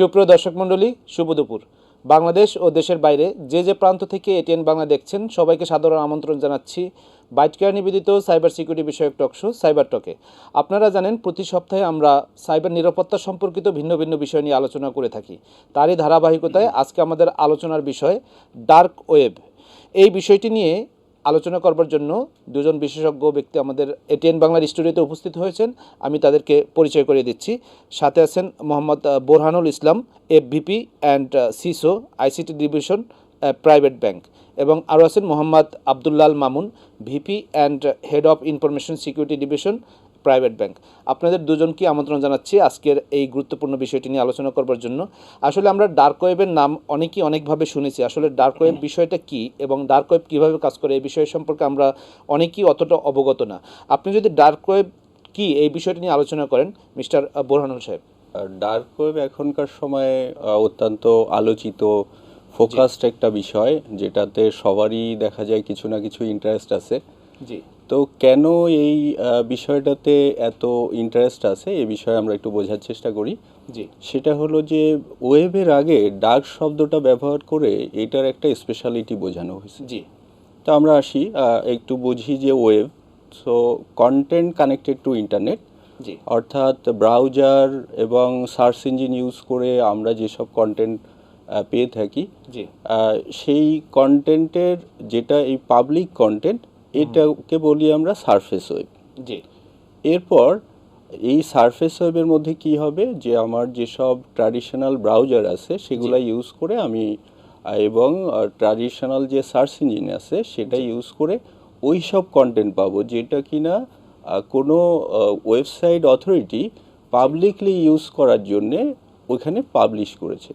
সুপ্রিয় দর্শক মণ্ডলী, শুভ দুপুর। বাংলাদেশ ও দেশের বাইরে যে যে প্রান্ত থেকে এটিএন বাংলা দেখছেন, সবাইকে সাধারণ আমন্ত্রণ জানাচ্ছি বাইটকেয়ার নিবেদিত সাইবার সিকিউরিটি বিষয়ক টকশো সাইবার টকে। আপনারা জানেন, প্রতি সপ্তাহে আমরা সাইবার নিরাপত্তা সম্পর্কিত ভিন্ন ভিন্ন বিষয় নিয়ে আলোচনা করে থাকি। তারই ধারাবাহিকতায় আজকে আমাদের আলোচনার বিষয় ডার্ক ওয়েব। এই বিষয়টি নিয়ে আলোচনা করবার জন্য দুজন বিশেষজ্ঞ ব্যক্তি আমাদের এটিএন বাংলার স্টুডিওতে উপস্থিত হয়েছেন। আমি তাদেরকে পরিচয় করিয়ে দিচ্ছি। সাথে আছেন Mohammad Borhanul Islam FVP and CISO ICT division private bank এবং আরও আছেন Mohammad Abdullal Mamun VP and head of information security division private bank. আপনাদের দুজনকে আমন্ত্রণ জানাচ্ছি আজকের এই গুরুত্বপূর্ণ বিষয়টি নিয়ে আলোচনা করবার জন্য। আসলে আমরা ডার্ক ওয়েবের নাম অনেকেই অনেকভাবে শুনেছি। আসলে ডার্ক ওয়েব বিষয়টা কি এবং ডার্ক ওয়েব কীভাবে কাজ করে এই বিষয় সম্পর্কে আমরা অনেকেই অতটা অবগত না। আপনি যদি ডার্ক ওয়েব কি এই বিষয়টি নিয়ে আলোচনা করেন মিস্টার বোরহানুল সাহেব। ডার্ক ওয়েব এখনকার সময়ে অত্যন্ত আলোচিত ফোকাসড একটা বিষয় যেটাতে সবারই দেখা যায় কিছু না কিছু ইন্টারেস্ট আছে। জি। তো কেন এই বিষয়টাতে এত ইন্টারেস্ট আছে? এই বিষয়ে আমরা একটু বোঝার চেষ্টা করি। জি। সেটা হলো যে ওয়েবের আগে ডার্ক শব্দটা ব্যবহার করে এটার একটা স্পেশালিটি বোঝানো হয়েছে। জি। তো আমরা আসি একটু বুঝি যে web so content connected to internet জি। অর্থাৎ ব্রাউজার এবং সার্চ ইঞ্জিন ইউজ করে আমরা যেসব কন্টেন্ট পেয়ে থাকি জি। সেই কন্টেন্টের যেটা এই পাবলিক কন্টেন্ট এটাকে বলি আমরা সারফেস ওয়েব জি। এরপর এই সারফেস ওয়েবের মধ্যে কি হবে? যে আমার যেসব ট্র্যাডিশনাল ব্রাউজার আছে সেগুলো ইউজ করে আমি এবং ট্র্যাডিশনাল যে সার্চ ইঞ্জিন আছে সেটা ইউজ করে ওই সব কন্টেন্ট পাবো যেটা কিনা আহ, কোনো ওয়েবসাইট অথরিটি পাবলিকলি ইউজ করার জন্যে ওইখানে পাবলিশ করেছে।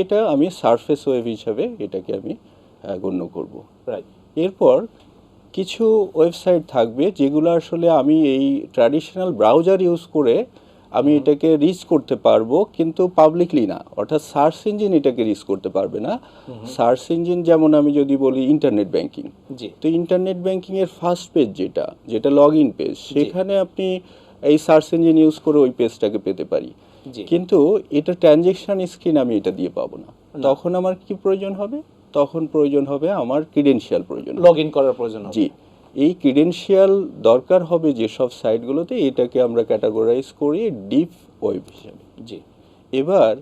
এটা আমি সারফেস ওয়েব হিসাবে এটাকে আমি গণ্য করব। রাইট। এরপর কিছু ওয়েবসাইট থাকবে যেগুলো আসলে আমি এই ট্র্যাডিশনাল ব্রাউজার ইউজ করে আমি এটাকে রিচ করতে পারব কিন্তু পাবলিকলি না। অর্থাৎ সার্চ ইঞ্জিন এটাকে রিচ করতে পারবে না। সার্চ ইঞ্জিন যেমন আমি যদি বলি ইন্টারনেট ব্যাংকিং তো ইন্টারনেট ব্যাংকিং এর ফার্স্ট পেজ যেটা যেটা লগ ইন পেজ সেখানে আপনি এই সার্চ ইঞ্জিন ইউজ করে ওই পেজটাকে পেতে পারি। কিন্তু এটা ট্রানজেকশন স্ক্রিন আমি এটা দিয়ে পাবো না। তখন আমার কি প্রয়োজন হবে? তখন প্রয়োজন হবে আমার ক্রিডেন্সিয়াল প্রয়োজন লগ ইন করার প্রয়োজন জি। এই ক্রিডেন্সিয়াল দরকার হবে যেসব সাইটগুলোতে এটাকে আমরা ক্যাটাগরাইজ করি ডিপ ওয়েব হিসাবে। জি। এবার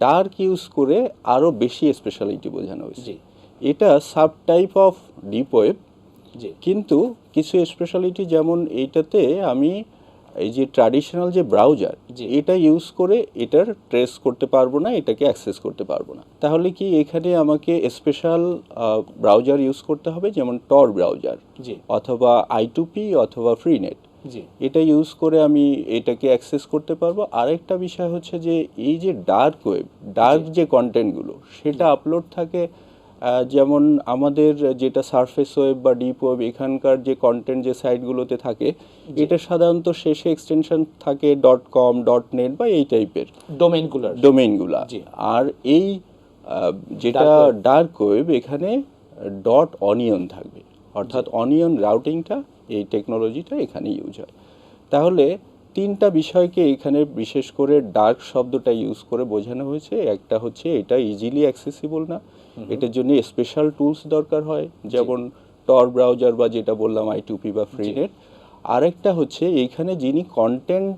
ডার্ক ইউজ করে আরও বেশি স্পেশালিটি বোঝানো হয়েছে। জি। এটা sub type of deep web জি। কিন্তু কিছু স্পেশালিটি যেমন এইটাতে আমি এই যে ট্র্যাডিশনাল যে ব্রাউজার। এটা ইউজ করে এটার ট্রেস করতে পারব না এটাকে অ্যাক্সেস করতে পারব না। তাহলে কি এখানে আমাকে স্পেশাল ব্রাউজার ইউজ করতে হবে? যেমন টর ব্রাউজার অথবা আইটুপি অথবা ফ্রিনেট এটা ইউজ করে আমি এটাকে অ্যাক্সেস করতে পারব। আরেকটা বিষয় হচ্ছে যে এই যে ডার্ক ওয়েব ডার্ক যে কন্টেন্টগুলো সেটা আপলোড থাকে যেমন আমাদের যেটা সারফেস ওয়েব বা ডিপ ওয়েব এখানকার যে কন্টেন্ট যে সাইটগুলোতে থাকে এটা সাধারণত শেষে এক্সটেনশন থাকে ডট কম ডট নেট বা এই টাইপের ডোমেইনগুলোর ডোমেইনগুলা জি। আর এই যেটা ডার্ক ওয়েব এখানে ডট অনিয়ন থাকবে। অর্থাৎ অনিয়ন রাউটিংটা এই টেকনোলজিটা এখানে ইউজ হয়। তাহলে তিনটা বিষয়কে এখানে বিশেষ করে ডার্ক শব্দটা ইউজ করে বোঝানো হয়েছে। একটা হচ্ছে এটা ইজিলি অ্যাক্সেসিবল না। এটার জন্য স্পেশাল টুলস দরকার হয়। যেমন টর ব্রাউজার বা যেটা বললাম আইটুপি বা ফ্রিনেট আরেকটা হচ্ছে এইখানে যিনি কন্টেন্ট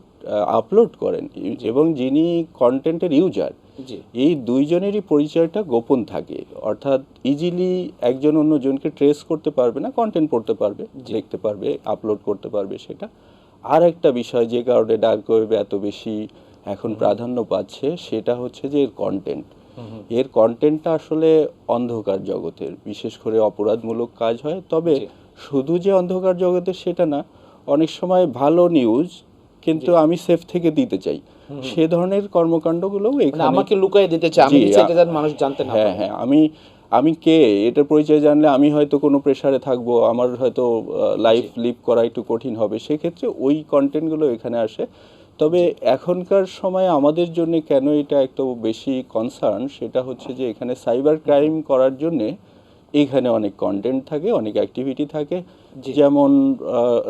আপলোড করেন এবং যিনি কন্টেন্টের ইউজার এই দুইজনেরই পরিচয়টা গোপন থাকে। অর্থাৎ ইজিলি একজন অন্যজনকে ট্রেস করতে পারবে না কন্টেন্ট পড়তে পারবে দেখতে পারবে আপলোড করতে পারবে সেটা। আর একটা বিষয় যে কারণে ডার্ক ওয়েবে এত বেশি এখন প্রাধান্য পাচ্ছে সেটা হচ্ছে যে এর কন্টেন্ট এর কন্টেন্টটা আসলে অন্ধকার জগতের বিশেষ করে অপরাধমূলক কাজ হয়। তবে শুধু যে অন্ধকার জগতের সেটা না অনেক সময় ভালো নিউজ কিন্তু আমি সেফ থেকে দিতে চাই। সে ধরনের কর্মকাণ্ডগুলোও মানে এখানে আমাকে লুকাই দিতে চাই আমি যেন মানুষ জানতে না হ্যাঁ হ্যাঁ আমি আমি কে? এটার পরিচয় জানলে আমি হয়তো কোনো প্রেসারে থাকব আমার হয়তো লাইফ লিভ করা একটু কঠিন হবে। সেক্ষেত্রে ওই কন্টেন্টগুলো এখানে আসে। তবে এখনকার সময় আমাদের জন্য কেন এটা একটু বেশি কনসার্ন সেটা হচ্ছে যে এখানে সাইবার ক্রাইম করার জন্যে এখানে অনেক কন্টেন্ট থাকে অনেক অ্যাক্টিভিটি থাকে। যেমন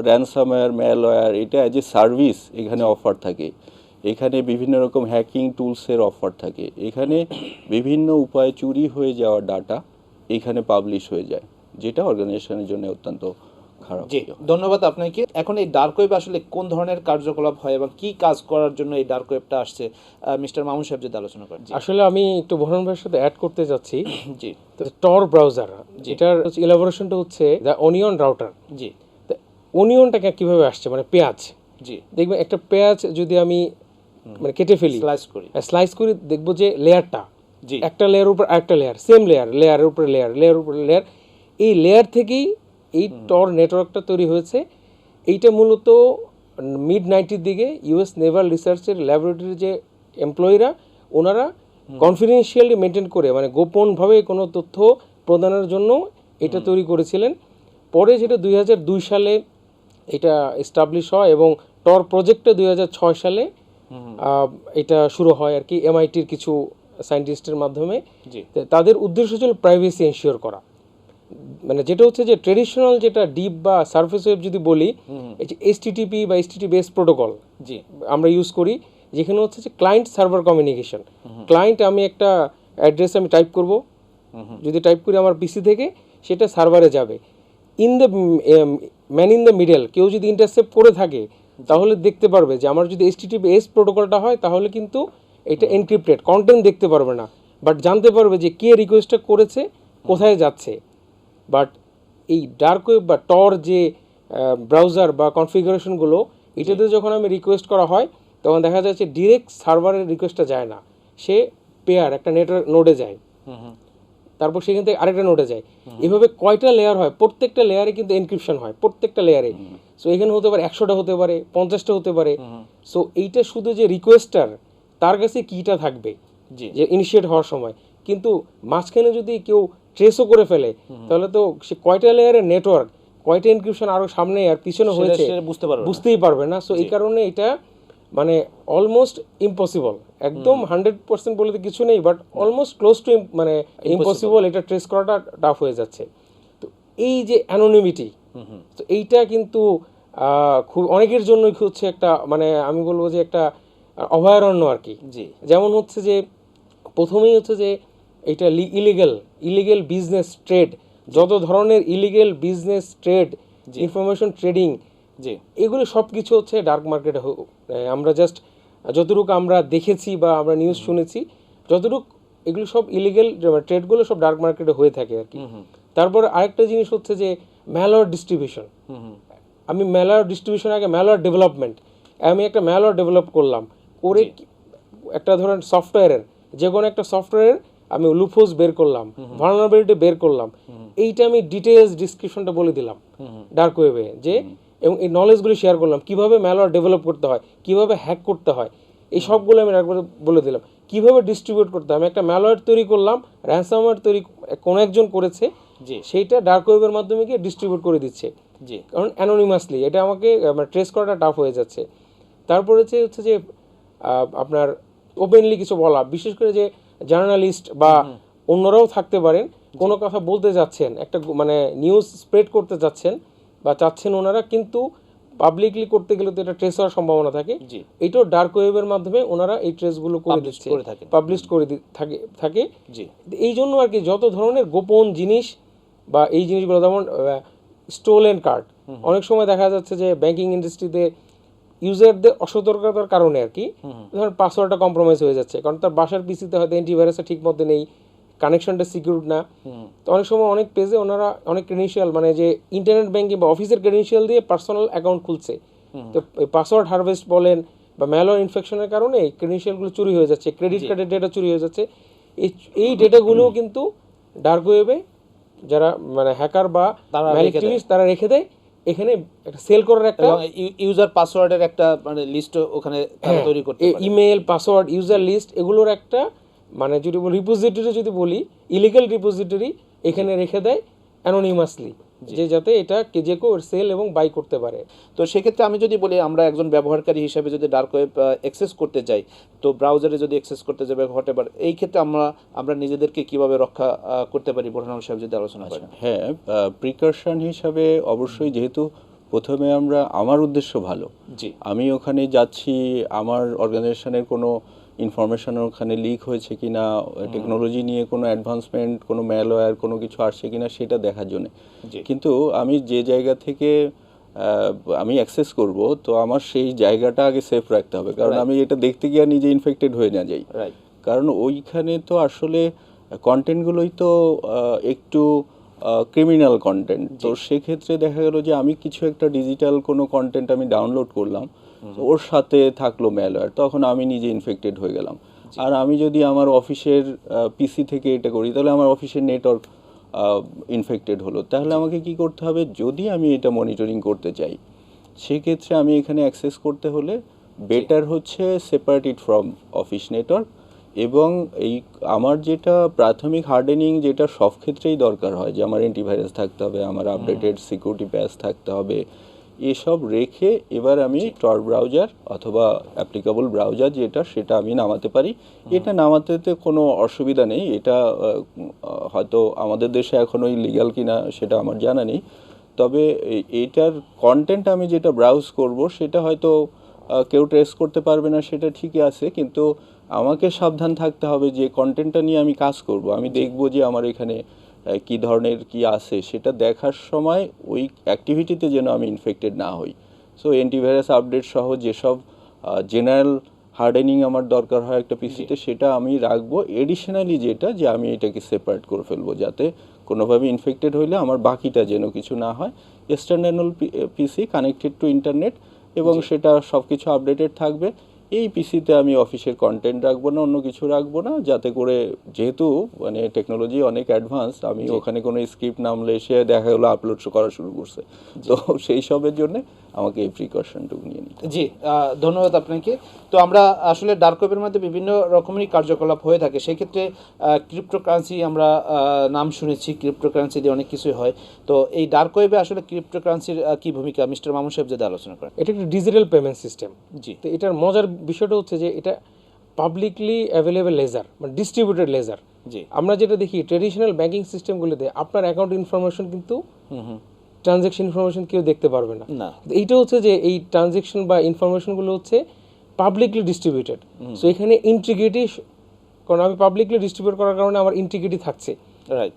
র্যানসামওয়্যার ম্যালওয়্যার এটা অ্যাজ এ সার্ভিস এখানে অফার থাকে। এখানে বিভিন্ন রকম হ্যাকিং টুলসের অফার থাকে। এখানে বিভিন্ন উপায়ে চুরি হয়ে যাওয়া ডাটা এখানে পাবলিশ হয়ে যায়, যেটা অর্গানাইজেশনের জন্য অত্যন্ত খারাপ জি ধন্যবাদ আপনাকে। এখন এই ডার্ক ওয়েব আসলে কোন ধরনের কার্যকলাপ হয় এবং কি কাজ করার জন্য এই ডার্ক ওয়েবটা আসছে মিস্টার মামুন সাহেব যদি আলোচনা করেন। আসলে আমি একটু ভরণ ভাইয়ের সাথে অ্যাড করতে যাচ্ছি। জি। টর ব্রাউজার এটার ইলাবোরেশনটা হচ্ছে দ্য অনিয়ন রাউটার জি। অনিয়নটাকে কীভাবে আসছে মানে পেঁয়াজ? জি। দেখবেন একটা পেঁয়াজ যদি আমি মানে কেটে ফেলি স্লাইস করি। স্লাইস করে দেখব যে লেয়ারটা। জি। একটা লেয়ার উপর আরেকটা লেয়ার সেম লেয়ার লেয়ারের উপরে লেয়ার লেয়ার উপরে লেয়ার এই লেয়ার থেকেই এই টর নেটওয়ার্কটা তৈরি হয়েছে। এইটা মূলত মিড নাইনটির দিকে ইউএস নেভাল রিসার্চের ল্যাবরেটরির যে এমপ্লয়িরা ওনারা কনফিডেন্সিয়ালি মেনটেন করে মানে গোপনভাবে কোনো তথ্য প্রদানের জন্য এটা তৈরি করেছিলেন। পরে যেটা দুই হাজার দুই সালে এটা এস্টাবলিশ হয় এবং টর প্রজেক্টটা দুই হাজার ছয় সালে এটা শুরু হয় আর কি এমআইটির কিছু সায়েন্টিস্টের মাধ্যমে। তাদের উদ্দেশ্য ছিল প্রাইভেসি এনশিওর করা। মানে যেটা হচ্ছে যে ট্রেডিশনাল যেটা ডিপ বা সার্ফেস ওয়েব যদি বলি এসটিটিপি বা এসটিটি বেস প্রোটোকল জি। আমরা ইউজ করি যেখানে হচ্ছে যে ক্লায়েন্ট সার্ভার কমিউনিকেশন ক্লায়েন্ট আমি একটা অ্যাড্রেস আমি টাইপ করব। যদি টাইপ করি আমার পিসি থেকে সেটা সার্ভারে যাবে। In the man in the middle কেউ যদি ইন্টারসেপ্ট করে থাকে তাহলে দেখতে পারবে যে আমার যদি এসটিটিপি এস প্রোটোকলটা হয় তাহলে কিন্তু এটা এনক্রিপ্টেড কন্টেন্ট দেখতে পারবে না। বাট জানতে পারবে যে কে রিকোয়েস্টটা করেছে কোথায় যাচ্ছে। বাট এই ডার্ক ওয়েব বা টর যে ব্রাউজার বা কনফিগারেশনগুলো এটাতে যখন আমি রিকোয়েস্ট করা হয় তখন দেখা যাচ্ছে ডিরেক্ট সার্ভারের রিকোয়েস্টটা যায় না। সে পেয়ার একটা নেটওয়ার্ক নোডে যায়। তারপর সেখান থেকে আরেকটা নোটে যায়। এভাবে কয়টা লেয়ার হয়? প্রত্যেকটা লেয়ারে কিন্তু এনক্রিপশন হয় প্রত্যেকটা লেয়ারে সো এখানে হতে পারে একশোটা হতে পারে পঞ্চাশটা হতে পারে। সো এইটা শুধু যে রিকোয়েস্টার তার কাছে কিটা থাকবে যে ইনিশিয়েট হওয়ার সময়। কিন্তু মাঝখানে যদি কেউ ট্রেসও করে ফেলে। তাহলে তো সে কয়টা লেয়ারের নেটওয়ার্ক কয়টা এনক্রিপশন আরও সামনে আর পিছনে হয়েছে বুঝতে পারবে বুঝতেই পারবে না। সো এই কারণে এটা মানে অলমোস্ট ইম্পসিবল একদম হান্ড্রেড পার্সেন্ট বলে তো কিছু নেই বাট অলমোস্ট ক্লোজ টু মানে ইম্পসিবল এটা ট্রেস করাটা টাফ হয়ে যাচ্ছে। তো এই যে অ্যানোনিমিটি তো এইটা কিন্তু আহ, খুব অনেকের জন্যই হচ্ছে একটা মানে আমি বলব যে একটা অভয়ারণ্য আর কি। যেমন হচ্ছে যে প্রথমেই হচ্ছে যে এটা ইলিগেল ইলিগেল বিজনেস ট্রেড যত ধরনের illegal business trade information trading জি। এগুলো সব কিছু হচ্ছে ডার্ক মার্কেটে আমরা জাস্ট যতটুকু আমরা দেখেছি বা আমরা নিউজ শুনেছি যতটুকু এগুলো সব ইলিগেল ট্রেডগুলো সব ডার্ক মার্কেটে হয়ে থাকে আর কি তারপর আরেকটা জিনিস হচ্ছে যে ম্যালোয়ার ডিস্ট্রিবিউশন আমি ম্যালোয়ার ডিস্ট্রিবিউশন আগে ম্যালোয়ার ডেভেলপমেন্ট আমি একটা ম্যালোয়ার ডেভেলপ করলাম করে একটা ধরেন সফটওয়্যারের যে কোনো একটা সফটওয়্যারের আমি লুফোস বের করলাম ভার্নাবিলিটি বের করলাম এইটা আমি ডিটেলস ডিসক্রিপশনটা বলে দিলাম ডার্ক ওয়েবে যে এবং এই নলেজগুলি শেয়ার করলাম কীভাবে ম্যালোয়ার ডেভেলপ করতে হয় কীভাবে হ্যাক করতে হয় এই সবগুলো আমি বলে দিলাম। কীভাবে ডিস্ট্রিবিউট করতে হয় আমি একটা ম্যালোয়ার তৈরি করলাম র্যানসামওয়্যার তৈরি কোনো একজন করেছে জি। সেইটা ডার্ক ওয়েবের মাধ্যমে গিয়ে ডিস্ট্রিবিউট করে দিচ্ছে। জি। কারণ অ্যানোনিমাসলি এটা আমাকে ট্রেস করাটা টাফ হয়ে যাচ্ছে। তারপর হচ্ছে হচ্ছে যে আপনার ওপেনলি কিছু বলা বিশেষ করে যে জার্নালিস্ট বা অন্যরাও থাকতে পারেন কোনো কথা বলতে যাচ্ছেন একটা মানে নিউজ স্প্রেড করতে যাচ্ছেন বা চাচ্ছেন ওনারা কিন্তু পাবলিকলি করতে গেলে তো এটা ট্রেস হওয়ার সম্ভাবনা থাকে। এটাও ডার্ক ওয়েবের মাধ্যমে ওনারা এই ট্রেসগুলো করে দিচ্ছে। পাবলিশ করে দি- থাকে থাকে। এই জন্য আর কি যত ধরনের গোপন জিনিস বা এই জিনিসগুলো যেমন স্টোলেন কার্ড অনেক সময় দেখা যাচ্ছে যে ব্যাংকিং ইন্ডাস্ট্রিতে ইউজারদের অসতর্কতার কারণে আর কি। ধরেন পাসওয়ার্ডটা কম্প্রোমাইজ হয়ে যাচ্ছে কারণ তার বাসার পিসিতে হয়তো অ্যান্টিভাইরাসটা ঠিক মতো নেই কানেকশনটা সিকিউর না। তো অনেক সময় অনেক পেজে ওনারা অনেক ক্রেডেন্সিয়াল মানে যে ইন্টারনেট ব্যাংকিং বা অফিসের ক্রেডেন্সিয়াল দিয়ে পার্সোনাল অ্যাকাউন্ট খুলছে। তো পাসওয়ার্ড হারভেস্ট বলেন বা ম্যালোয়ার ইনফেকশনের কারণে এই ক্রেডেন্সিয়ালগুলো চুরি হয়ে যাচ্ছে ক্রেডিট কার্ডের ডেটা চুরি হয়ে যাচ্ছে। এই এই ডেটাগুলোও কিন্তু ডার্ক ওয়েবে যারা মানে হ্যাকার বা তারা রেখে দেয়। এখানে একটা সেল করার একটা ইউজার পাসওয়ার্ডের একটা মানে লিস্ট ওখানে হ্যাঁ, তৈরি করতে ইমেল পাসওয়ার্ড ইউজার লিস্ট এগুলোর একটা মানে যদি রিপোজিটরি যদি বলি ইলিগাল রিপোজিটরি এখানে রেখে দেয় অ্যানোনিমাসলি যে যাতে এটা কে যে কেউ সেল এবং বাই করতে পারে। তো সেক্ষেত্রে আমি যদি বলি আমরা একজন ব্যবহারকারী হিসেবে যদি ডার্ক ওয়েব অ্যাক্সেস করতে যাই তো ব্রাউজারে যদি অ্যাক্সেস করতে যাবে হোয়াট এই ক্ষেত্রে আমরা আমরা নিজেদেরকে কীভাবে রক্ষা করতে পারি? বোরহানুল সাহেব যদি আলোচনা করেন। হ্যাঁ প্রিকশন হিসাবে অবশ্যই যেহেতু প্রথমে আমরা আমার উদ্দেশ্য ভালো। জি। আমি ওখানে যাচ্ছি আমার অর্গানাইজেশনের কোনো ইনফরমেশন ওখানে লিক হয়েছে কিনা টেকনোলজি নিয়ে কোনো অ্যাডভান্সমেন্ট কোনো ম্যালওয়্যার কোনো কিছু আসছে কিনা সেটা দেখার জন্য। কিন্তু আমি যে জায়গা থেকে আমি অ্যাক্সেস করব তো আমার সেই জায়গাটা আগে সেফ রাখতে হবে। কারণ আমি এটা দেখতে গিয়ে নিজে ইনফেক্টেড হয়ে না যাই। রাইট কারণ ওইখানে তো আসলে কন্টেন্টগুলোই তো একটু ক্রিমিনাল কন্টেন্ট তো সেক্ষেত্রে দেখা গেল যে আমি কিছু একটা ডিজিটাল কোনো কন্টেন্ট আমি ডাউনলোড করলাম ওর সাথে থাকল ম্যালওয়্যার তখন আমি নিজে ইনফেক্টেড হয়ে গেলাম। আর আমি যদি আমার অফিসের পিসি থেকে এটা করি তাহলে আমার অফিসের নেটওয়ার্ক ইনফেক্টেড হলো। তাহলে আমাকে কি করতে হবে? যদি আমি এটা মনিটরিং করতে চাই সেক্ষেত্রে আমি এখানে অ্যাক্সেস করতে হলে বেটার হচ্ছে separate it from office network এবং এই আমার যেটা প্রাথমিক হার্ডেনিং যেটা সব ক্ষেত্রেই দরকার হয় যে আমার অ্যান্টিভাইরাস থাকতে হবে আমার আপডেটেড সিকিউরিটি প্যাচ থাকতে হবে এসব রেখে এবার আমি টর ব্রাউজার অথবা অ্যাপ্লিকেবল ব্রাউজার যেটা সেটা আমি নামাতে পারি। এটা নামাতে তো কোনো অসুবিধা নেই। এটা হয়তো আমাদের দেশে এখনোই লিগ্যাল কিনা সেটা আমার জানা নেই। তবে এটার কন্টেন্ট আমি যেটা ব্রাউজ করব সেটা হয়তো কেউ ট্রেস করতে পারবে না সেটা ঠিকই আছে। কিন্তু আমাকে সাবধান থাকতে হবে যে কন্টেন্টটা নিয়ে আমি কাজ করব। আমি দেখব যে আমার এখানে কি ধরনের কি আছে সেটা দেখার সময় ওই অ্যাক্টিভিটিতে যেন আমি ইনফেক্টেড না হই। সো অ্যান্টিভাইরাস আপডেট সহ যেসব জেনারেল হার্ডেনিং আমার দরকার হয় একটা পিসিতে সেটা আমি রাখব। এডিশনালি যেটা যে আমি এটাকে সেপারেট করে ফেলব যাতে কোনোভাবে ইনফেক্টেড হইলে আমার বাকিটা যেন কিছু না হয়। External PC connected to internet এবং সেটা সব কিছু আপডেটেড থাকবে। এই পিসিতে আমি অফিসের কন্টেন্ট রাখব না অন্য কিছু রাখব না যাতে করে যেহেতু মানে টেকনোলজি অনেক অ্যাডভান্স আমি ওখানে কোনো স্ক্রিপ্ট নামলে সে দেখা গেলো আপলোড করা শুরু করছে। তো সেই সবের জন্য আমাকে এই প্রিকশনটুকু নিয়ে নিতে জি ধন্যবাদ আপনাকে। তো আমরা আসলে ডার্ক ওয়েবের মধ্যে বিভিন্ন রকমেরই কার্যকলাপ হয়ে থাকে। সেক্ষেত্রে ক্রিপ্টোকারেন্সি আমরা নাম শুনেছি ক্রিপ্টোকারেন্সি দিয়ে অনেক কিছুই হয়। তো এই ডার্ক ওয়েবে আসলে ক্রিপ্টোকারেন্সির কী ভূমিকা? মিস্টার মামুন সাহেব যদি আলোচনা করেন। এটা একটা ডিজিটাল পেমেন্ট সিস্টেম জি। তো এটার মজার বিষয়টা হচ্ছে যে এটা পাবলিকলি অ্যাভেলেবেল লেজার মানে ডিস্ট্রিবিউটেড লেজার জি। আমরা যেটা দেখি ট্রেডিশনাল ব্যাংকিং সিস্টেমগুলোতে আপনার অ্যাকাউন্ট ইনফরমেশন কিন্তু হুম ইনফরমেশন কেউ দেখতে পারবে না। এইটা হচ্ছে যে এই ট্রানজেকশন বা ইনফরমেশনগুলো হচ্ছে পাবলিকলি ডিস্ট্রিবিউটেড সো এখানে ইন্টিগ্রিটি কারণ আমি পাবলিকলি ডিস্ট্রিবিউট করার কারণে আমার ইন্টিগ্রিটি থাকছে।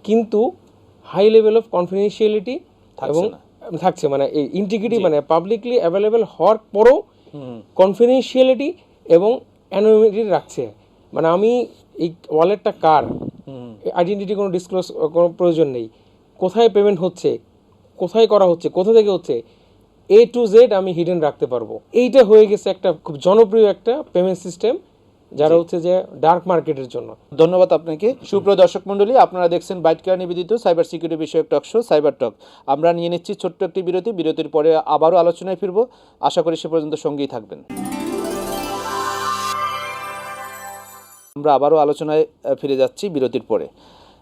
কিন্তু হাই লেভেল অফ কনফিডেন্সিয়ালিটি এবং থাকছে মানে এই ইন্টিগ্রিটি মানে পাবলিকলি অ্যাভেলেবেল হওয়ার পরও কনফিডেন্সিয়ালিটি এবং অ্যানোনিমিটি রাখছে। মানে আমি এই ওয়ালেটটা কার? আইডেন্টিটি কোনো ডিসক্লোজ কোনো প্রয়োজন নেই। কোথায় পেমেন্ট হচ্ছে? কোথায় করা হচ্ছে কোথা থেকে হচ্ছে এ টু জেড আমি হিডেন রাখতে পারব। এইটা হয়ে গেছে একটা খুব জনপ্রিয় একটা পেমেন্ট সিস্টেম যারা হচ্ছে যে ডার্ক মার্কেটের জন্য। ধন্যবাদ আপনাকে। সুপ্রিয় দর্শক মণ্ডলী আপনারা দেখছেন বাইট কেয়ার নিবেদিত সাইবার সিকিউরিটি বিষয়ক টক শো সাইবার টক আমরা নিয়ে নিচ্ছি ছোট্ট একটি বিরতি বিরতির পরে আবারও আলোচনায় ফিরবো। আশা করি সে পর্যন্ত সঙ্গেই থাকবেন। আমরা আবারও আলোচনায় ফিরে যাচ্ছি বিরতির পরে।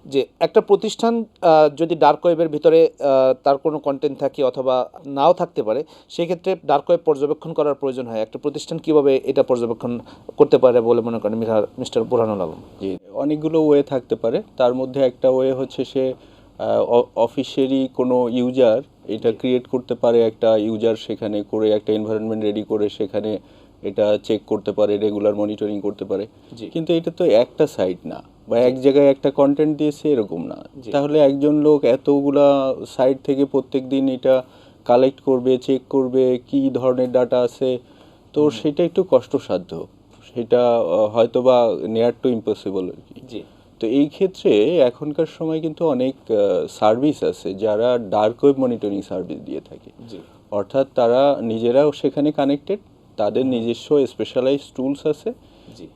যে একটা প্রতিষ্ঠান যদি ডার্ক ওয়েবের ভিতরে তার কোনো কন্টেন্ট থাকে অথবা নাও থাকতে পারে সেক্ষেত্রে ডার্ক ওয়েব পর্যবেক্ষণ করার প্রয়োজন হয়। একটা প্রতিষ্ঠান কীভাবে এটা পর্যবেক্ষণ করতে পারে বলে মনে করেন মিস্টার বুরহানুল আলম? জি অনেকগুলো ওয়ে থাকতে পারে। তার মধ্যে একটা ওয়ে হচ্ছে সে অফিসেরই কোনো ইউজার এটা ক্রিয়েট করতে পারে একটা ইউজার সেখানে করে একটা এনভায়রনমেন্ট রেডি করে সেখানে এটা চেক করতে পারে রেগুলার মনিটরিং করতে পারে। কিন্তু এটা তো একটা সাইট না। বা এক জায়গায় একটা কন্টেন্ট দিয়েছে এরকম না। তাহলে একজন লোক এতগুলা সাইট থেকে প্রত্যেক দিন এটা কালেক্ট করবে চেক করবে কি ধরনের ডাটা আছে? তো সেটা একটু কষ্টসাধ্য। সেটা হয়তো বা নেয়ার টু ইম্পসিবল আর কি। তো এই ক্ষেত্রে এখনকার সময় কিন্তু অনেক সার্ভিস আছে যারা ডার্ক ওয়েব মনিটরিং সার্ভিস দিয়ে থাকে। অর্থাৎ তারা নিজেরাও সেখানে কানেক্টেড তাদের নিজস্ব স্পেশালাইজ টুলস আছে।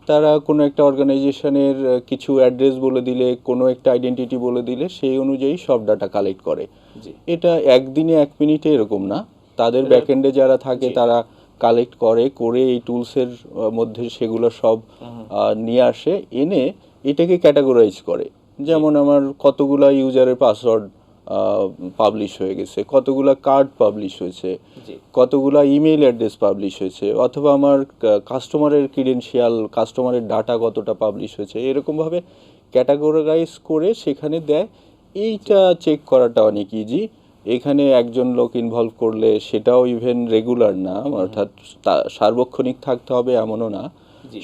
তারা কোনো একটা অর্গানাইজেশনের কিছু অ্যাড্রেস বলে দিলে কোনো একটা আইডেন্টিটি বলে দিলে সেই অনুযায়ী সব ডাটা কালেক্ট করে। এটা একদিনে এক মিনিটে এরকম না। তাদের ব্যাকএন্ডে যারা থাকে তারা কালেক্ট করে করে এই টুলসের মধ্যে সেগুলো সব নিয়ে আসে এনে এটাকে ক্যাটাগরাইজ করে। যেমন আমার কতগুলা ইউজারের পাসওয়ার্ড পাবলিশ হয়ে গেছে কতগুলা কার্ড পাবলিশ হয়েছে কতগুলা ইমেল অ্যাড্রেস পাবলিশ হয়েছে অথবা আমার কাস্টমারের ক্রিডেন্সিয়াল কাস্টমারের ডাটা কতটা পাবলিশ হয়েছে এরকমভাবে ক্যাটাগরাইজ করে সেখানে দেয়। এইটা চেক করাটা অনেক ইজি এখানে একজন লোক ইনভলভ করলে সেটাও ইভেন রেগুলার না অর্থাৎ সার্বক্ষণিক থাকতে হবে এমনও না।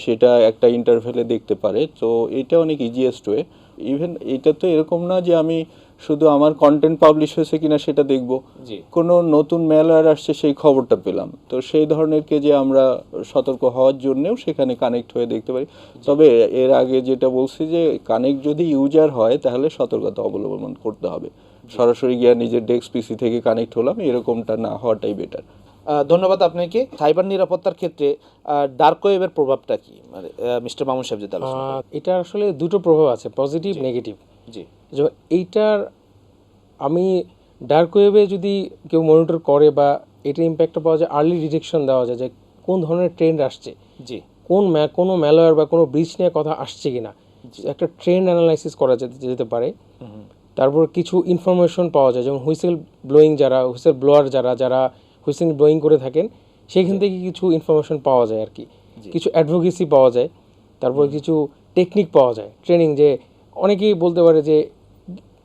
সেটা একটা ইন্টারভেলে দেখতে পারে। তো এটা অনেক ইজিয়েস্ট ওয়ে ইভেন এটা তো এরকম না যে আমি শুধু আমার কন্টেন্ট পাবলিশ হয়েছে কিনা সেটা দেখব। জি। কোনো নতুন মেলার আসছে সেই খবরটা পেলাম। তো সেই ধরনের কে যে আমরা সতর্ক হওয়ার জন্যও সেখানে কানেক্ট হয়ে দেখতে পারি। তবে এর আগে যেটা বলছি যে কানেক্ট যদি ইউজার হয় তাহলে সতর্কতা অবলম্বন করতে হবে। সরাসরি গিয়ে নিজের ডেস্ক পিসি থেকে কানেক্ট হলাম এরকমটা না হওয়াটাই বেটার আহ, ধন্যবাদ আপনাকে। সাইবার নিরাপত্তার ক্ষেত্রে ডার্ক ওয়েবের প্রভাবটা কি? মানে মিস্টার মামুন সাহেব। আহ, এটা আসলে দুটো প্রভাব আছে পজিটিভ নেগেটিভ জি। এইটার আমি ডার্ক ওয়েবে যদি কেউ মনিটর করে বা এটার ইম্প্যাক্টটা পাওয়া যায় আর্লি ডিটেকশন দেওয়া যায় যে কোন ধরনের ট্রেন্ড আসছে। জি। কোন ম্যা- কোনো ম্যালওয়্যার বা কোনো ব্রিজ নিয়ে কথা আসছে কি না একটা ট্রেন্ড অ্যানালাইসিস করা যেতে যেতে পারে। তারপর কিছু ইনফরমেশন পাওয়া যায় যেমন হুইসেল ব্লোয়িং যারা হুইসেল ব্লোয়ার যারা যারা হুইসেল ব্লোয়িং করে থাকেন সেখান থেকে কিছু ইনফরমেশন পাওয়া যায় আর কি কিছু অ্যাডভোকেসি পাওয়া যায় তারপর কিছু টেকনিক পাওয়া যায়। ট্রেনিং যে অনেকেই বলতে পারে যে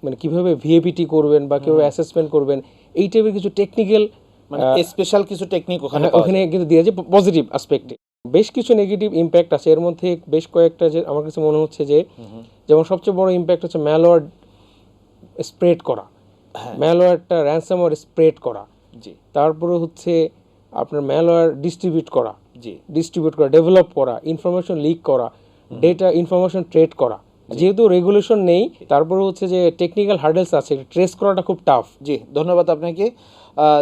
মানে কীভাবে ভিএপিটি করবেন বা কীভাবে অ্যাসেসমেন্ট করবেন এই টাইপের কিছু টেকনিক্যাল মানে স্পেশাল কিছু টেকনিক ওখানে হ্যাঁ, ওখানে কিন্তু দিয়ে আছে পজিটিভ অ্যাসপেক্টে বেশ কিছু নেগেটিভ ইম্প্যাক্ট আছে। এর মধ্যে বেশ কয়েকটা যে আমার কাছে মনে হচ্ছে যে যেমন সবচেয়ে বড় ইম্প্যাক্ট হচ্ছে ম্যালওয়ার স্প্রেড করা। ম্যালওয়ারটা র্যানসামওয়ার স্প্রেড করা। যায়। জি। তারপরে হচ্ছে আপনার ম্যালওয়ার ডিস্ট্রিবিউট করা। জি। ডিস্ট্রিবিউট করা ডেভেলপ করা ইনফরমেশন লিক করা ডেটা ইনফরমেশন ট্রেড করা। যেহেতু রেগুলেশন নেই তারপরে হচ্ছে যে টেকনিক্যাল হার্ডেলস আছে ট্রেস করাটা খুব টাফ জি ধন্যবাদ আপনাকে।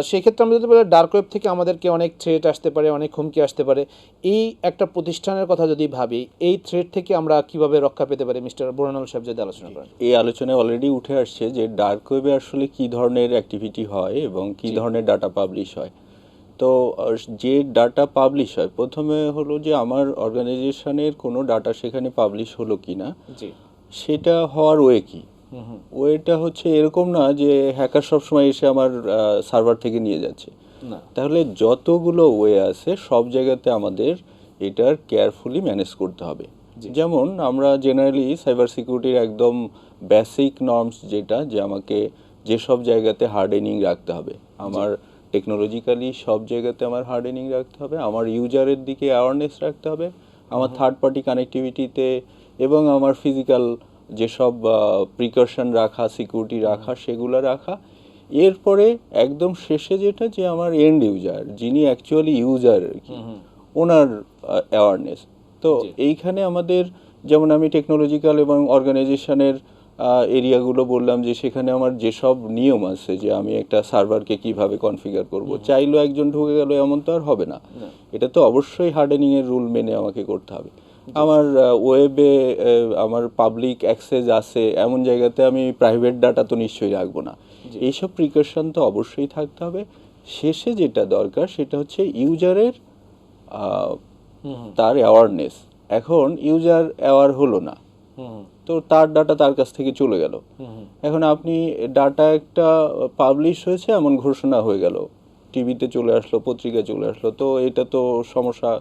সেক্ষেত্রে আমরা যদি বলি ডার্ক ওয়েব থেকে আমাদেরকে অনেক থ্রেট আসতে পারে অনেক হুমকি আসতে পারে। এই একটা প্রতিষ্ঠানের কথা যদি ভাবি এই থ্রেট থেকে আমরা কীভাবে রক্ষা পেতে পারি? মিস্টার বুরানুল সাহেব যদি আলোচনা করেন। এই আলোচনায় অলরেডি উঠে আসছে যে ডার্ক ওয়েবে আসলে কি ধরনের অ্যাক্টিভিটি হয় এবং কি ধরনের ডাটা পাবলিশ হয়। তো যে ডাটা পাবলিশ হয় প্রথমে হলো যে আমার অর্গানাইজেশনের কোনো ডাটা সেখানে পাবলিশ হলো কি না সেটা হওয়ার ওয়ে কি? ওয়েটা হচ্ছে এরকম না যে হ্যাকার সবসময় এসে আমার সার্ভার থেকে নিয়ে যাচ্ছে। তাহলে যতগুলো ওয়ে আছে সব জায়গাতে আমাদের এটার কেয়ারফুলি ম্যানেজ করতে হবে। যেমন আমরা জেনারেলি সাইবার সিকিউরিটির একদম বেসিক নর্মস যেটা যে আমাকে যেসব জায়গাতে হার্ডেনিং রাখতে হবে। আমার টেকনোলজিক্যালি সব জায়গাতে আমার হার্ডেনিং রাখতে হবে আমার ইউজারের দিকে অ্যাওয়ারনেস রাখতে হবে আমার থার্ড পার্টি কানেক্টিভিটিতে এবং আমার ফিজিক্যাল যেসব প্রিকশন রাখা সিকিউরিটি রাখা সেগুলো রাখা। এরপরে একদম শেষে যেটা যে আমার এন্ড ইউজার যিনি অ্যাকচুয়ালি ইউজার আর কি ওনার অ্যাওয়ারনেস তো এইখানে আমাদের যেমন আমি টেকনোলজিক্যাল এবং অর্গানাইজেশনের এরিয়াগুলো বললাম যে সেখানে আমার যেসব নিয়ম আছে যে আমি একটা সার্ভারকে কীভাবে কনফিগার করব চাইলেও একজন ঢুকে গেল এমন তো আর হবে না। এটা তো অবশ্যই হার্ডেনিং এর রুল মেনে আমাকে করতে হবে। আমার ওয়েবে আমার পাবলিক অ্যাক্সেস আছে এমন জায়গাতে আমি প্রাইভেট ডাটা তো নিশ্চয়ই রাখব না। এইসব প্রিকশন তো অবশ্যই থাকতে হবে। শেষে যেটা দরকার সেটা হচ্ছে ইউজারের তার অ্যাওয়ারনেস এখন ইউজার অ্যাওয়ার হলো না। তো তার ডাটা তার কাছ থেকে চলে গেল। এখন আপনি ডাটা একটা পাবলিশ হয়েছে এমন ঘোষণা হয়ে গেল। টিভিতে চলে আসলো পত্রিকায় চলে আসলো তো এটা তো সমস্যা।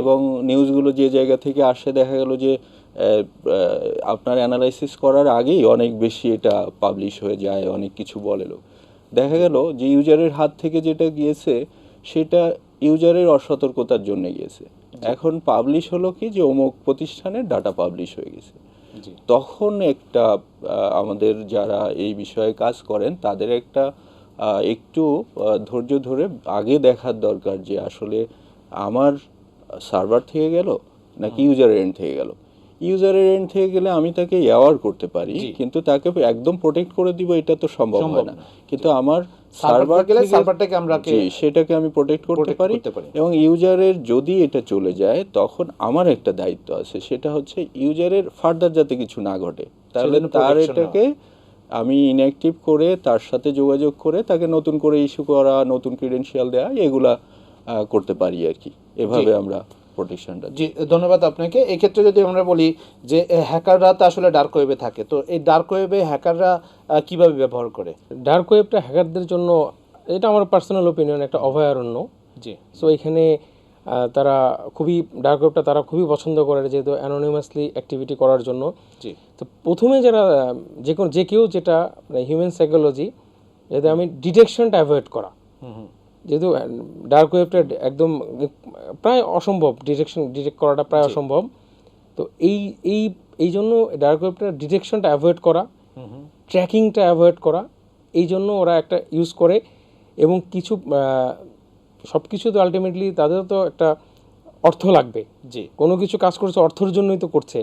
এবং নিউজগুলো যে জায়গা থেকে আসে দেখা গেল যে আপনার অ্যানালাইসিস করার আগেই অনেক বেশি এটা পাবলিশ হয়ে যায় অনেক কিছু বলে লোক। দেখা গেল যে ইউজারের হাত থেকে যেটা গিয়েছে সেটা ইউজারের অসতর্কতার জন্য গিয়েছে। এখন পাবলিশ হলো কি? যে অমুক প্রতিষ্ঠানের ডাটা পাবলিশ হয়ে গেছে। তখন একটা আহ, আমাদের যারা এই বিষয়ে কাজ করেন তাদের একটা একটু ধৈর্য ধরে আগে দেখার দরকার যে আসলে আমার সার্ভার থেকে গেল নাকি ইউজার এন্ড থেকে গেল। ইউজারের এন্ড থেকে গেলে আমি তাকে অ্যাওয়ার করতে পারি কিন্তু তাকে একদম প্রোটেক্ট করে দিব এটা তো সম্ভব হয় না। কিন্তু আমার সার্ভার গেলে সার্ভারটাকে আমরা সেটাকে আমি প্রোটেক্ট করতে পারি। এবং ইউজারের যদি এটা চলে যায় তখন আমার একটা দায়িত্ব আছে সেটা হচ্ছে ইউজারের ফার্দার যাতে কিছু না ঘটে। তাহলে তার এটাকে আমি ইনঅ্যাক্টিভ করে তার সাথে যোগাযোগ করে তাকে নতুন করে ইস্যু করা নতুন ক্রিডেন্সিয়াল দেওয়া এগুলা করতে পারি আর কি। এভাবে আমরা প্রোটেকশনটা জি ধন্যবাদ আপনাকে। এক্ষেত্রে যদি আমরা বলি যে হ্যাকাররা তো আসলে ডার্ক ওয়েবে থাকে তো এই ডার্ক ওয়েবে হ্যাকাররা কীভাবে ব্যবহার করে? ডার্ক ওয়েবটা হ্যাকারদের জন্য এটা আমার পার্সোনাল ওপিনিয়ন একটা অভয়ারণ্য। জি। সো এখানে তারা খুবই ডার্ক ওয়েবটা তারা খুবই পছন্দ করে যেহেতু অ্যানোনিমাসলি অ্যাক্টিভিটি করার জন্য। জি। তো প্রথমে যারা যে কোনো যে কেউ যেটা হিউম্যান সাইকোলজি যাতে আমি ডিটেকশনটা অ্যাভয়েড করা। যেহেতু ডার্ক ওয়েবটা একদম প্রায় অসম্ভব ডিটেকশন ডিটেক্ট করাটা প্রায় অসম্ভব। তো এই এই এই জন্য ডার্ক ওয়েবটা ডিটেকশনটা অ্যাভয়েড করা ট্র্যাকিংটা অ্যাভয়েড করা এই জন্য ওরা একটা ইউজ করে এবং কিছু সব কিছু তো আলটিমেটলি তাদের তো একটা অর্থ লাগবে। যে কোনো কিছু কাজ করছে অর্থের জন্যই তো করছে।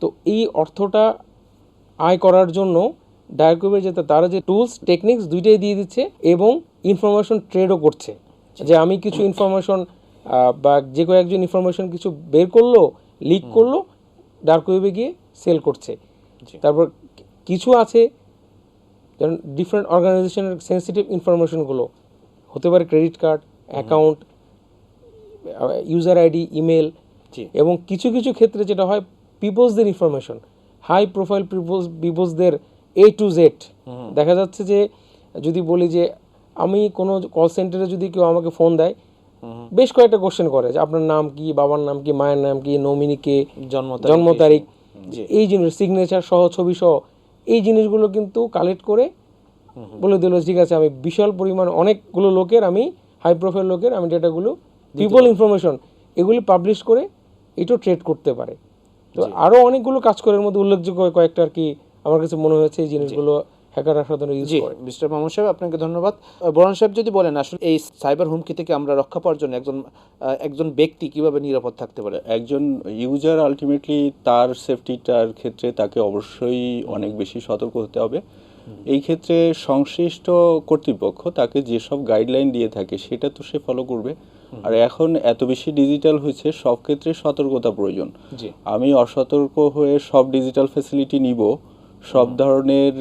তো এই অর্থটা আয় করার জন্য ডায়ারকোবের যেটা তারা যে টুলস টেকনিক্স দুইটাই দিয়ে দিচ্ছে এবং ইনফরমেশন ট্রেডও করছে। যে আমি কিছু ইনফরমেশন বা যে কোনো একজন ইনফরমেশন কিছু বের করল লিক করল ডার্ক ওয়েবে গিয়ে সেল করছে। তারপর কিছু আছে যেমন ডিফারেন্ট অর্গানাইজেশনের সেন্সিটিভ ইনফরমেশনগুলো হতে পারে credit card account user ID email এবং কিছু কিছু ক্ষেত্রে যেটা হয় পিপলসদের ইনফরমেশন হাই প্রোফাইল পিপলস পিপলসদের এ টু জেড দেখা যাচ্ছে যে যদি বলি যে আমি কোনো কল সেন্টারে যদি কেউ আমাকে ফোন দেয় বেশ কয়েকটা কোশ্চেন করে যে আপনার নাম কি বাবার নাম কি মায়ের নাম কি নমিনি কে জন্ম জন্ম তারিখ এই জিনিস সিগনেচার সহ ছবি সহ এই জিনিসগুলো কিন্তু কালেক্ট করে বলে দিল ঠিক আছে আমি বিশাল পরিমাণ অনেকগুলো লোকের আমি হাই প্রোফাইল লোকের আমি ডেটাগুলো পিপল ইনফরমেশন এগুলি পাবলিশ করে এটাও ট্রেড করতে পারে। তো আরও অনেকগুলো কাজ করার মধ্যে উল্লেখযোগ্য কয়েকটা আর কি আমার কাছে মনে হয়েছে এই জিনিসগুলো হ্যাকাররা সাধারণত ইউজ করে মিস্টার মামুন সাহেব আপনাকে ধন্যবাদ। বোরান সাহেব যদি বলেন আসলে এই সাইবার হুমকি থেকে আমরা রক্ষা পাওয়ার জন্য একজন একজন ব্যক্তি কীভাবে নিরাপদ থাকতে পারে? একজন ইউজার আলটিমেটলি তার সেফটিটার ক্ষেত্রে তাকে অবশ্যই অনেক বেশি সতর্ক হতে হবে। এই ক্ষেত্রে সংশ্লিষ্ট কর্তৃপক্ষ তাকে যেসব গাইডলাইন দিয়ে থাকে সেটা তো সে ফলো করবে। আর এখন এত বেশি ডিজিটাল হয়েছে সব ক্ষেত্রে সতর্কতা প্রয়োজন। আমি অসতর্ক হয়ে সব ডিজিটাল ফ্যাসিলিটি নিব। সব ধরনের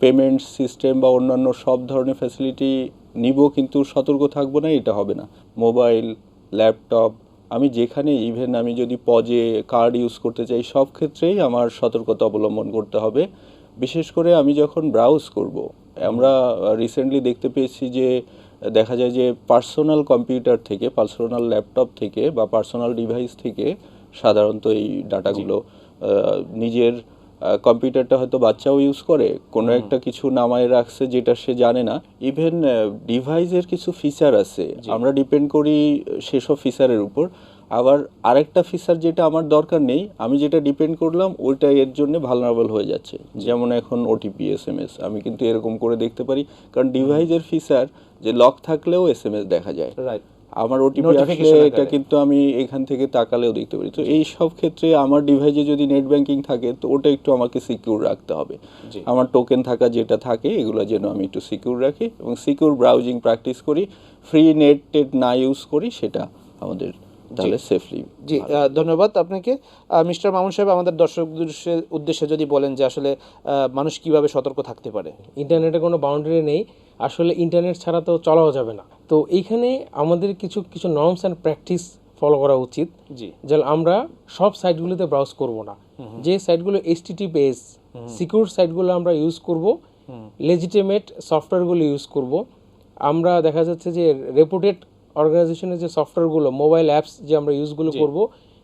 পেমেন্ট সিস্টেম বা অন্যান্য সব ধরনের ফ্যাসিলিটি নিব কিন্তু সতর্ক থাকব না এটা হবে না। মোবাইল ল্যাপটপ আমি যেখানে ইভেন আমি যদি পজে কার্ড ইউজ করতে চাই সব ক্ষেত্রেই আমার সতর্কতা অবলম্বন করতে হবে। বিশেষ করে আমি যখন ব্রাউজ করব আমরা রিসেন্টলি দেখতে পেয়েছি যে দেখা যায় যে পার্সোনাল কম্পিউটার থেকে পার্সোনাল ল্যাপটপ থেকে বা পার্সোনাল ডিভাইস থেকে সাধারণত এই ডাটাগুলো নিজের কম্পিউটারটা হয়তো বাচ্চাও ইউজ করে কোনো একটা কিছু নামায় রাখছে যেটা সে জানে না। ইভেন ডিভাইসের কিছু ফিচার আছে। আমরা ডিপেন্ড করি সেসব ফিচারের উপর। আবার আরেকটা ফিচার যেটা আমার দরকার নেই আমি যেটা ডিপেন্ড করলাম ওইটা এর জন্য ভালনারেবল হয়ে যাচ্ছে। যেমন এখন ওটিপি এস এম এস আমি কিন্তু এরকম করে দেখতে পারি। কারণ ডিভাইসের ফিচার যে লক থাকলেও এস এম এস দেখা যায়। রাইট আমার ওটিপি আসলে এটা কিন্তু আমি এখান থেকে তাকালেও দেখতে পারি। তো এই সব ক্ষেত্রে আমার ডিভাইসে যদি নেট ব্যাংকিং থাকে তো ওটা একটু আমাকে সিকিউর রাখতে হবে। আমার টোকেন থাকা যেটা থাকে এগুলো যেন আমি একটু সিকিউর রাখি এবং সিকিউর ব্রাউজিং প্র্যাকটিস করি। ফ্রি নেট টেট না ইউজ করি সেটা আমাদের তাহলে সেফলি জি ধন্যবাদ আপনাকে। মিস্টার মামুন সাহেব আমাদের দর্শকদের উদ্দেশ্যে- উদ্দেশ্যে যদি বলেন যে আসলে মানুষ কীভাবে সতর্ক থাকতে পারে। ইন্টারনেটে কোনো বাউন্ডারি নেই। আসলে ইন্টারনেট ছাড়া তো চলাও যাবে না। তো এইখানে আমাদের কিছু কিছু নর্মস অ্যান্ড প্র্যাকটিস ফলো করা উচিত। জি। যে আমরা সব সাইটগুলোতে ব্রাউজ করব না। যে সাইটগুলো এইচটিটিপিএস সিকিউর সাইটগুলো আমরা ইউজ করব। লেজিটিমেট সফটওয়্যারগুলো ইউজ করব। আমরা দেখা যাচ্ছে যে রেপুটেড অর্গানাইজেশনের যে সফটওয়্যারগুলো মোবাইল অ্যাপস যে আমরা ইউজগুলো করব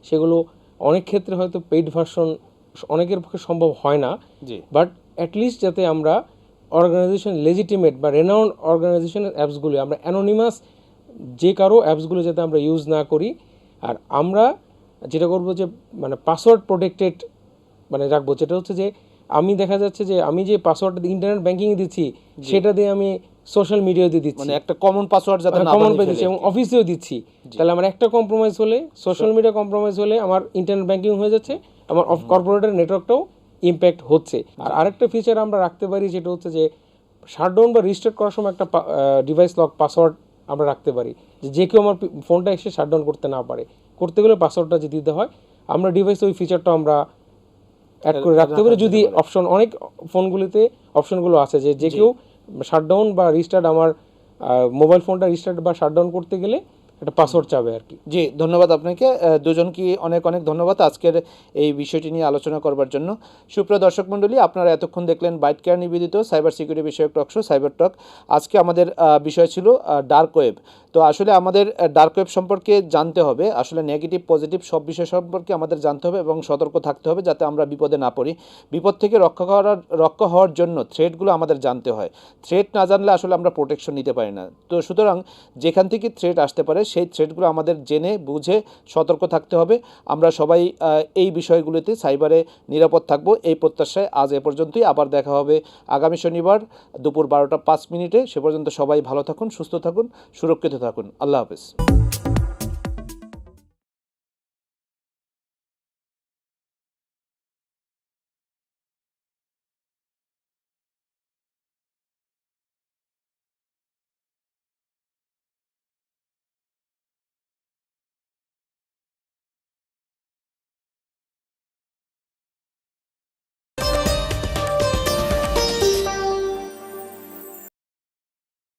সেগুলো অনেক ক্ষেত্রে হয়তো পেইড ভার্সন অনেকের পক্ষে সম্ভব হয় না। বাট অ্যাটলিস্ট যাতে আমরা অর্গানাইজেশন লেজিটিমেট বা রেনাউন্ড অর্গানাইজেশনের অ্যাপসগুলো আমরা অ্যানোনিমাস যে কারও অ্যাপসগুলো যাতে আমরা ইউজ না করি আর আমরা যেটা করব যে মানে পাসওয়ার্ড প্রোটেক্টেড মানে রাখব যেটা হচ্ছে যে আমি দেখা যাচ্ছে যে আমি যে পাসওয়ার্ডটা ইন্টারনেট ব্যাংকিং দিচ্ছি সেটা দিয়ে আমি সোশ্যাল মিডিয়াতে দিচ্ছি। মানে একটা কমন পাসওয়ার্ড যাতে না কমন বানিয়ে পেয়ে দিচ্ছি এবং অফিসেও দিচ্ছি। তাহলে আমার একটা কম্প্রোমাইজ হলে সোশ্যাল মিডিয়া কম্প্রোমাইজ হলে আমার ইন্টারনেট ব্যাংকিং হয়ে যাচ্ছে আমার কর্পোরেটের নেটওয়ার্কটাও ইম্প্যাক্ট হচ্ছে। আর আরেকটা ফিচার আমরা রাখতে পারি যেটা হচ্ছে যে শাটডাউন বা রিস্টার্ট করার সময় একটা ডিভাইস লক পাসওয়ার্ড আমরা রাখতে পারি। যে যে কেউ আমার ফোনটা এসে শাটডাউন করতে না পারে। করতে গেলে পাসওয়ার্ডটা যে দিতে হয় আমরা ডিভাইস ওই ফিচারটা আমরা অ্যাড করে রাখতে পারি। যদি অপশন অনেক ফোনগুলিতে অপশনগুলো আছে যে যে কেউ শাটডাউন বা রিস্টার্ট আমার মোবাইল ফোনটা রিস্টার্ট বা শাটডাউন করতে গেলে একটা পাসওয়ার্ড চাবে আর কি। জি, ধন্যবাদ আপনাকে। দুজন দুজনকে অনেক অনেক ধন্যবাদ আজকের এই বিষয়টি নিয়ে আলোচনা করবার জন্য। সুপ্রিয় দর্শক মণ্ডলী, আপনারা এতক্ষণ দেখলেন বাইট কেয়ার নিবেদিত সাইবার সিকিউরিটি বিষয়ক টক টকশো সাইবার টক আজকে আমাদের বিষয় ছিল ডার্ক ওয়েব তো আসলে আমাদের ডার্ক ওয়েব সম্পর্কে জানতে হবে। আসলে নেগেটিভ পজিটিভ সব বিষয় সম্পর্কে আমাদের জানতে হবে এবং সতর্ক থাকতে হবে যাতে আমরা বিপদে না পড়ি। বিপদ থেকে রক্ষা করার, রক্ষা হওয়ার জন্য থ্রেডগুলো আমাদের জানতে হয়। থ্রেড না জানলে আসলে আমরা প্রোটেকশন নিতে পারি না। তো সুতরাং যেখান থেকে থ্রেড আসতে পারে, সেই থ্রেডগুলো আমাদের জেনে, বুঝে, সতর্ক থাকতে হবে। আমরা সবাই এই বিষয়গুলিতে সাইবারে নিরাপদ থাকব। এই প্রত্যাশায় আজ এ পর্যন্তই। আবার দেখা হবে আগামী শনিবার দুপুর বারোটা পাঁচ মিনিটে। সে পর্যন্ত সবাই ভালো থাকুন, সুস্থ থাকুন, সুরক্ষিত থাকুন। আল্লাহ হাফেজ।